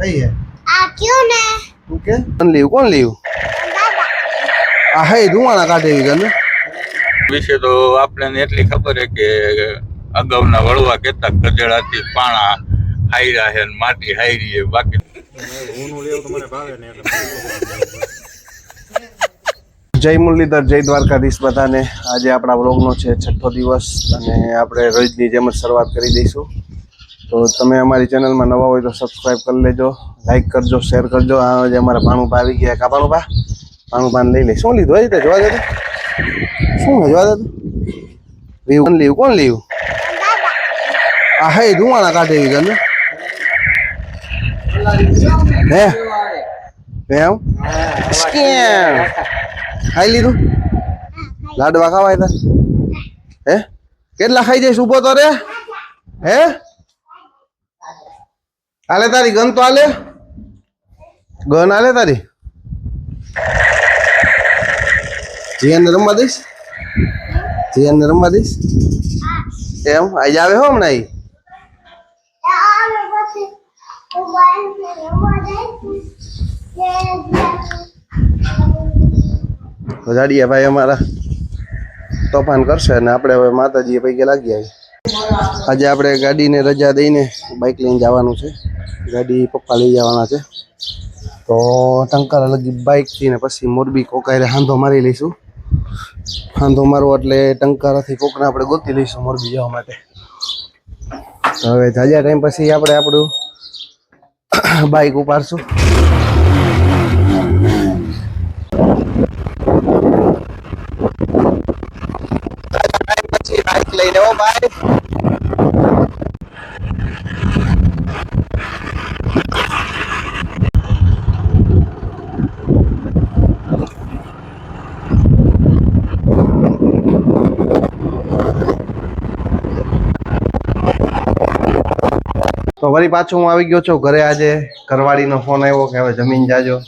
કઈ હે આ કયું ને? તું કે? કોણ લીવ કોણ લીવ આ હે ધુવાણા કાઢે છે ને વિશે તો આપણને એટલી ખબર છે કે અગાઉના વળવા કહેતા ગધેડાથી પાણા હાયરા છે માટી હાયરી છે બાકી જય મુરલીધર જય દ્વારકાધીશ બધાને. આજે આપણા વ્લોગનો છે છઠ્ઠો દિવસ અને આપણે રોજની જેમ જ શરૂઆત કરી દઈશું. તો તમે અમારી ચેનલમાં નવા હોય તો સબસ્ક્રાઈબ કરી લેજો લાઈક કરજો શેર કરજો. આ જે અમારા ભાણુભા આવી ગયા કા ભાણુભા? ભાણુભાને લઈ લે. શું લીધું? હોય તે જોવા દેતો શું જોવા દેતો લીવ. કોણ લીવ? કોણ લીવ? આ હે, ધુવાણા કાઢે એવી ગને હે? એમ સ્કેમ. ખાઈ લીધું? લાડવા ખાવાય તા. હે? કેટલા ખાઈ જઈશ? ઊભો તો રે. હે? હાલે તારી ગન તો હાલે ગન હાલે તારી. જીયન રમવા દઈશ. જીયન રમવા દઈશ. એમ આજે આવે હો હમણાં આઈ. જાડિયા ભાઈ અમારા તોફાન કરશે અને આપણે હવે માતાજીએ પૈકી લાગી આવી આજે આપણે ગાડીને રજા દઈને બાઇક લઈને જવાનું છે. ગાડી પપ્પા લઈ જવાના છે. તો ટંકારા લગી બાઇકથી ને પછી મોરબી કોકાયરે હાંધો મારી લઈશું. હાંધો મારવો એટલે ટંકારાથી કોકને આપણે ગોતી લઈશું મોરબી જવા માટે. તો હવે જાજા ટાઈમ પછી આપણે આપણું બાઇક ઉપાડશું. બાઇક લઈને હો ભાઈ. તો વળી પાછો હું આવી ગયો છું ઘરે આજે. ઘરવાળીનો ફોન આવ્યો કે હવે જમીન જાજો.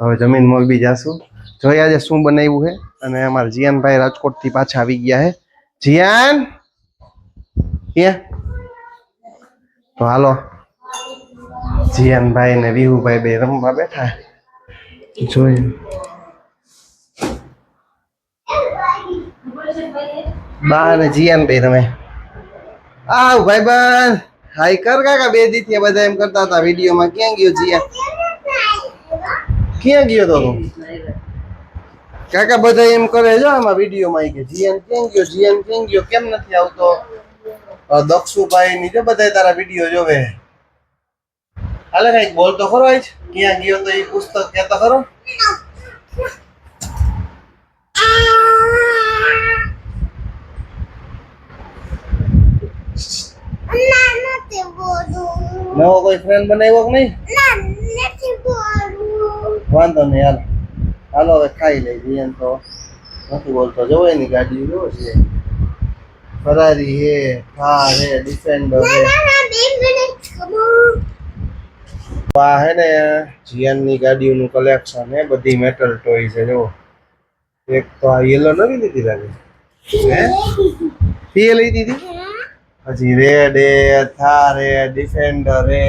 હવે જમીન મોરબી જાશું. જોઈએ આજે શું બનાવ્યું છે. અને અમારા જીયાનભાઈ રાજકોટથી પાછા આવી ગયા છે. જીયાન! ક્યાં? તો હાલો. જીયાનભાઈ ને વિહુભાઈ બે રમવા બેઠા જોઈએ. બા ને જીયાનભાઈ તમે આવ ભાઈ બન હાય કર કાકા બે દીથી બધા એમ કરતા હતા વિડીયોમાં. ક્યાં ગયો જીયા? ક્યાં ગયો તો તું? કાકા બધા એમ કરે છે આમાં વિડીયોમાં કે જીએન ક્યાં ગયો જીએન ક્યાં ગયો? કેમ નથી આવતો? અ, દક્ષુભાઈ ની જો બધા તારા વીડિયો જોવે. હાલે કંઈક બોલ તો ખરો આજ. ક્યાં ગયો તો એ પુસ્તક કહેતો ખરો? ના નથી બોલું. નવો કોઈ ફ્રેન્ડ બનાવ્યો કે નહીં? ના નથી બોલું. વાંધો નહીં હાલ. હાલો હવે ખાઈ લઈ જીએન તો. નથી બોલતો. જવો એની ગાડી જો છે. ફરારી હે થાર હે ડિફેન્ડર હે આ હે ને જીયાનની ગાડીઓનું કલેક્શન હે બધી મેટલ ટોય છે જો એક તો આ યેલો નવી લીધી લાગે? હે? એ લઈ દીધી? પછી રેડ હે થાર હે ડિફેન્ડર હે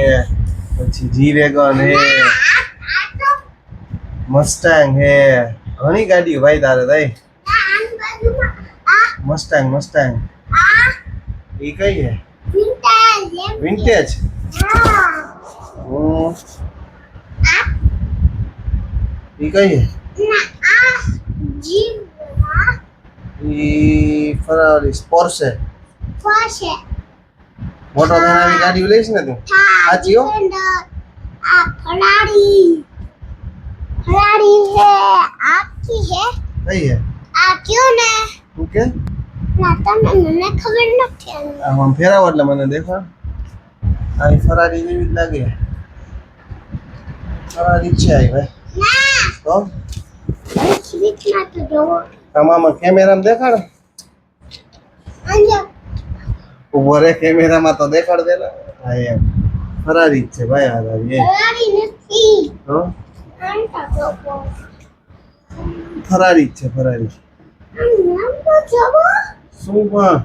પછી જી વેગન હે મસ્ટાંગ હે ઘણી ગાડીઓ ભાઈ તારે તઈ મસ્ટાંગ મસ્ટાંગ એ કઈ હે વિન્ટેજ આ એ કઈ હે ઈ ફરારી સ્પોર્સે ફોશે મોટો થઈને ગાડી લઈશ ને તું. સાચી હો? આ ફરારી ફરારી છે. આખી છે. કઈ હે આ કયું ને? તું કે? ના તમને મને ખબર નથી આમ આમ ફેરાવો એટલે મને દેખાડ આ ફરારી જેવી જ લાગે. ફરારી છે આ ભાઈ. ના. તો? સ્વીચમાં તો જોવો. આમાં કેમેરામાં દેખાડો. અહીંયા ઊભો રે કેમેરામાં તો દેખાડ દે હા એમ. ફરારી જ છે ભાઈ આ તારી એ ફરારી નથી. તો ફરારી જ છે ફરારી. શું પણ?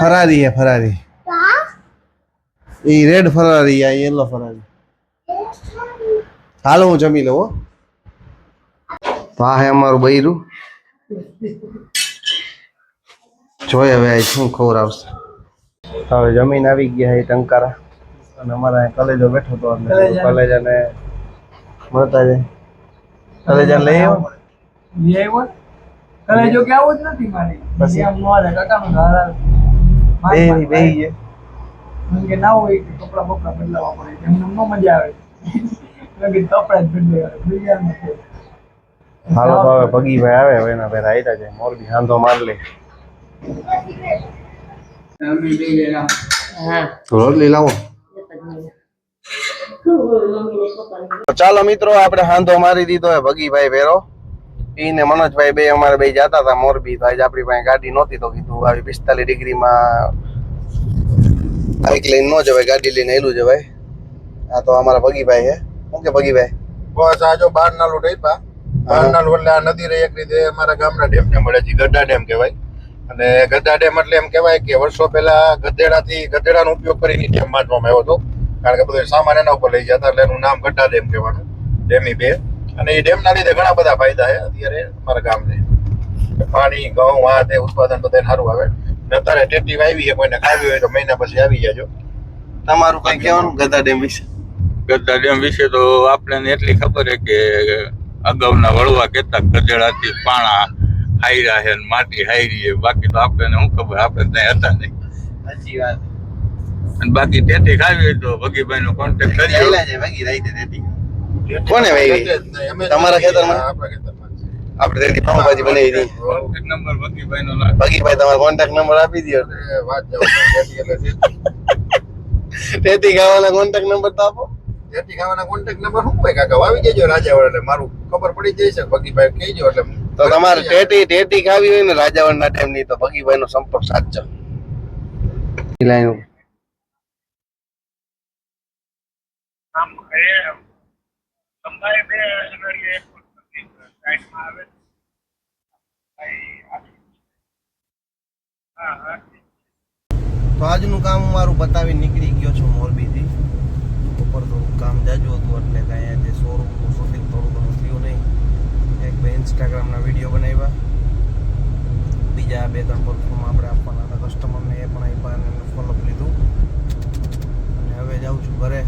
ફરારી હે ફરારી. એ રેડ ફરારી આ યલો ફરારી. હાલો હું જમી લઉં હો. હે અમારું બૈરું. જોઈએ હવે શું ખબર આવશે. હવે જમીન આવી ગયા એ ટંકારા. અને અમારા કલેજો બેઠો હતો અને મળતા જાય. કલેજ લઈ આવ્યો? લઈ આવ્યો? કલે કે આવું જ નથી મારી. પછી? આમ નો હાલે કાકાનું ઘર બે બે છે કે ના હોય કે કપડા બપડા બદલાવવા પડે એમને નો મજા આવે. મેં કપડા જ બદલાવ્યા બીજા નથી હાલો તો હવે ભગીભાઈ આવે હવે એના આયતા જાય. મોરબી હાંધો માર લે ચાલો મિત્રો આપણે હાંધો મારી દીધો હે ભગીભાઈ ભેરો. ઈ ને મનોજભાઈ બે અમારે બે જતા હતા મોરબી. તો આજે આપણી પાસે ગાડી નહોતી તો કીધું આવી પિસ્તાલીસ ડિગ્રીમાં બાઇક લઈને ન જવાય ગાડી લઈને એલું જવાય. આ તો અમારા ભગીભાઈ હે. શું કે ભગીભાઈ? બસ આ જો બાર નાલું ઢઈપા બાર નાલું એટલે આ નદી રહી એક રીતે અમારા ગામના ડેમ ને મળે છે ગડા ડેમ કહેવાય. અને ગઢા ડેમ એટલે એમ કહેવાય કે વર્ષો પહેલા ગધેડાથી ગધેડાનો ઉપયોગ કરીને ડેમ બાંધવામાં આવ્યો હતો. કારણ કે બધું સામાન એના ઉપર લઈ જતા એટલે એનું નામ ગઢા ડેમ કહેવાનું ડેમી બે. અને એ ડેમના લીધે ઘણા બધા ફાયદા છે. અત્યારે અમારા ગામને પાણી ઘઉં આ તે ઉત્પાદન બધા સારું આવે. ને અત્યારે ટેટી આવી છે કોઈને ખાવી હોય તો મહિના પછી આવી જાજો. તમારું કઈ કહેવાનું ગદા ડેમ વિશે? ગદ્દા ડેમ વિશે તો આપણને એટલી ખબર છે કે અગાઉના વળવા કહેતા ગધેડાથી પાણા હાયરા છે માટી હાયરી છે બાકી તો આપણને શું ખબર? આપણે ત્યાં હતા નહીં. સાચી વાત. અને બાકી ટેટી ખાવી હોય તો ભગીભાઈ નો કોન્ટેક્ટ કરી કોને ભાઈ તમારા ખેતરમાં? આપણા તેની પાઉંભાજી બનાવી હતી. કોન્ટેક્ટ નંબર ભગીભાઈ નો. ભગીભાઈ તમારો કોન્ટેક્ટ નંબર આપી દો વાત તેથી ગાવાના કોન્ટેક્ટ નંબર તો. આપો. તેથી ખાવાના કોન્ટેક્ટ નંબર શું હોય કાકા? આવી જજો રાજાવાળા એટલે મારું ખબર પડી જાય છે. ભગીભાઈ કહેજો એટલે તો તમારે ટેટી ટેટી ખાવી હોય ને રાજાવણના ટાઈમની તો ભગીભાઈ નો સંપર્ક સાચો. તો આજનું કામ હું મારું બતાવી નીકળી ગયો છું મોરબીથી. ઉપર થોડું કામ જાજુ હતું એટલે કાંઈ આજે શોરૂમનું શૂટિંગ થોડું ઘણું થયું નહીં એક બે ઇન્સ્ટાગ્રામના વીડિયો બનાવ્યા. બીજા બે ત્રણ પ્લેટફોર્મ આપણે આપવાના હતા. કસ્ટમરને એ પણ આપ્યા અને ફોલોઅપ લીધું. અને હવે જાઉં છું ઘરે.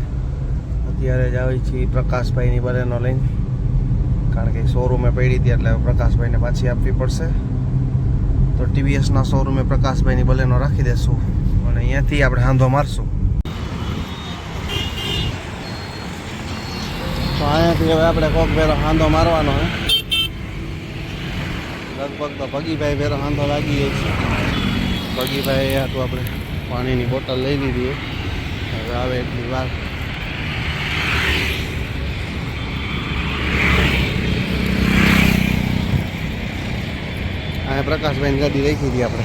અત્યારે જ આવી છીએ પ્રકાશભાઈની બલેનો લઈને. કારણ કે શોરૂમે પડી હતી એટલે પ્રકાશભાઈને પાછી આપવી પડશે. તો ટીવીએસના શોરૂમે પ્રકાશભાઈની બલેનો રાખી દેશું. અને અહીંયાથી આપણે હાંધો મારશું. તો અહીંયાથી હવે આપણે કોક ભેરો હાંધો મારવાનો હે. લગભગ તો ભગીભાઈ ભેરો વાંધો લાગી જાય છે. ભગીભાઈ હાટું આપણે પાણીની બોટલ લઈ લીધી. હવે આવે એટલી વાર. અહીંયા પ્રકાશભાઈની ગાડી રાખી હતી આપણે.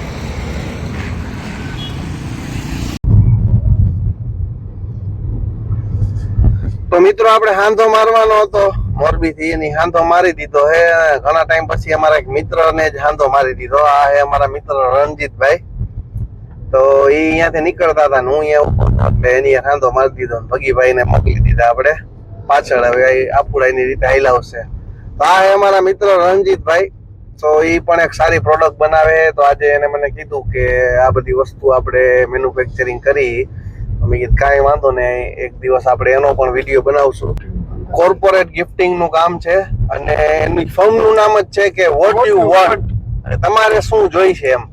તો મિત્રો, આપણે હાંધો મારવાનો હતો. મોરબી થી એની હાંધો મારી દીધો હે. ઘણા ટાઈમ પછી અમારા એક મિત્રને જ હાંધો મારી દીધો. આ હે અમારા મિત્ર રણજીતભાઈ. તો એ અહીંયાથી નીકળતા હતા હું અહીંયા એટલે એની હાંધો મારી દીધો ને મોકલી દીધા આપણે. પાછળ હવે આપુડાની રીતે હાઈલાવશે તો આ હે અમારા મિત્ર રણજીતભાઈ. તો એ પણ એક સારી પ્રોડક્ટ બનાવે. તો આજે એને મને કીધું કે આ બધી વસ્તુ આપણે મેન્યુફેક્ચરિંગ કરી. અમે કીધું કાંઈ વાંધો ને એક દિવસ આપણે એનો પણ વીડિયો બનાવશું. કોર્પોરેટ ગિફ્ટિંગનું કામ છે અને એની ફર્મનું નામ જ છે કે વોટ યુ વોન્ટ તમારે શું જોઈ છે એમ?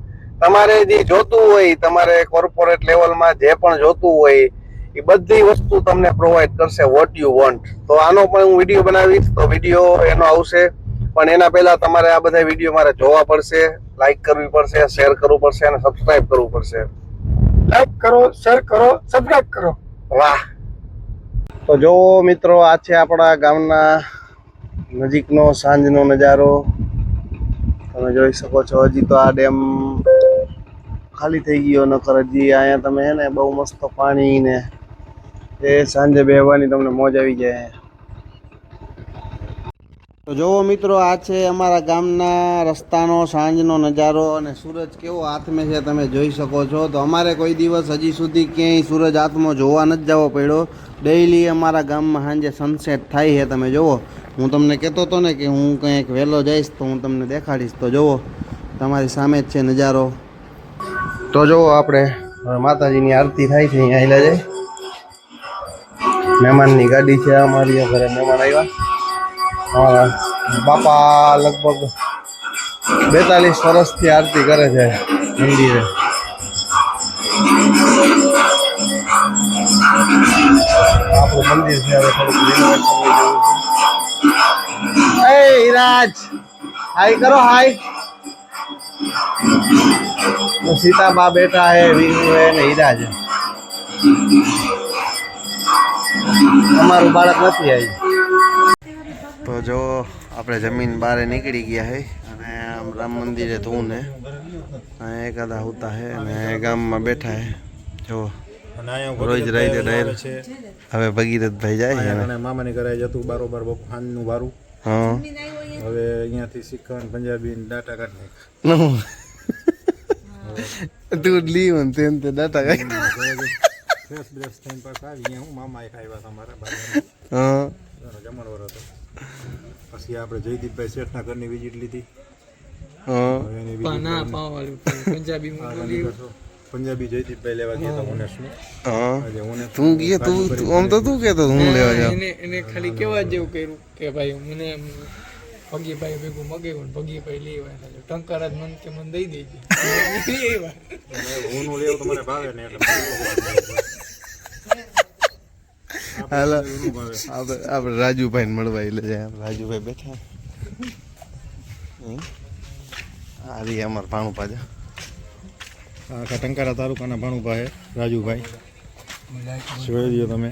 તમારે જે જોતું હોય તમારે કોર્પોરેટ લેવલમાં જે પણ જોતું હોય એ બધી વસ્તુ તમને પ્રોવાઈડ કરશે વોટ યુ વોન્ટ તો આનો પણ હું વીડિયો બનાવીશ તો વીડિયો એનો આવશે. પણ એના પહેલા તમારે આ બધા વીડિયો મારે જોવા પડશે લાઈક કરવી પડશે શેર કરવું પડશે અને સબસ્ક્રાઇબ કરવું પડશે. લાઈક કરો શેર કરો સબસ્ક્રાઇબ કરો. વાહ! તો જો મિત્રો, આ છે આપણા ગામના નજીકનો સાંજનો નજારો. તમે જોઈ શકો છો, હજી તો આ ડેમ ખાલી થઈ ગયો, નકર હજી અહીંયા તમે હે ને બહુ મસ્ત પાણી ને એ સાંજે બેહવાની તમને મોજ આવી જાય. તો જોવો મિત્રો, આ છે અમારા ગામના રસ્તાનો, સાંજનો નજારો અને સૂરજ કેવો હાથમે છે તમે જોઈ શકો છો. તો અમારે કોઈ દિવસ હજી સુધી ક્યાંય સૂરજ હાથમાં જોવા નથી જવો પડ્યો. ડેઈલી અમારા ગામમાં સાંજે સનસેટ થાય છે, તમે જુઓ. હું તમને કહેતો હતો ને કે હું કંઈક વહેલો જઈશ તો હું તમને દેખાડીશ. તો જુઓ, તમારી સામે જ છે નજારો. તો જુઓ આપણે માતાજીની આરતી થાય છે, અહીંયા જાય મહેમાનની ગાડી છે, અમારી ઘરે મહેમાન આવ્યા. બાપા લગભગ બેતાલીસ વર્ષથી આરતી કરે છે મંદિરે. આપણું મંદિર છે હવે થોડુંક renovation ની એ હિરાજ, હાય કરો હાઈ સીતા સીતાબા બેઠા હે વિનુ હે ને હિરાજ હે. અમારું બાળક નથી આવી. તો જો આપણે જમીન બહાર નીકળી ગયા હે અને આમ રામ મંદિરે ધૂન હે. એકાદા હોતા હે અને ગામમાં બેઠા હે. જો રોજ રાઈતે ડાયર હવે ભગીરથભાઈ જાય અને મામાની ઘરે જતું બારોબાર ખાનનું વારું. હા. હવે અહીંયાથી શીખણ પંજાબી ડાટા કાઢી તું લીવન તેમ તે ડાટા કઈ ફ્રેશ બ્રેશ થઈને પાછા આવી હું મામા ખાવા તમારા હા. જમણવાર હતો. પછી આપણે જયદીપભાઈ શેઠના ઘરની વિઝિટ લીધી. પંજાબી જયદીપભાઈ લેવા ગયા હતા ઓનેસ્ટનું હા. તું ગયા તું તું- આમ તો તું કહેતો હું લેવા જાઉં. એને એને ખાલી કેવા જેવું કર્યું કે ભાઈ મને ભગીભાઈ ભેગું મગાવ્યું ને ભગીભાઈ લેવા ટંકાર જ મન કે મન દઈ દેજે. લેવા લેવું તો મને ભાવે ને એટલે હાલો. આપણે આપણે રાજુભાઈને મળવા એટલે રાજુભાઈ બેઠા. આ રહી અમારા ભાણું પાછા. આખા ટંકારા તાલુકાના ભાણુભા હે રાજુભાઈ. જોઈ લ્યો તમે.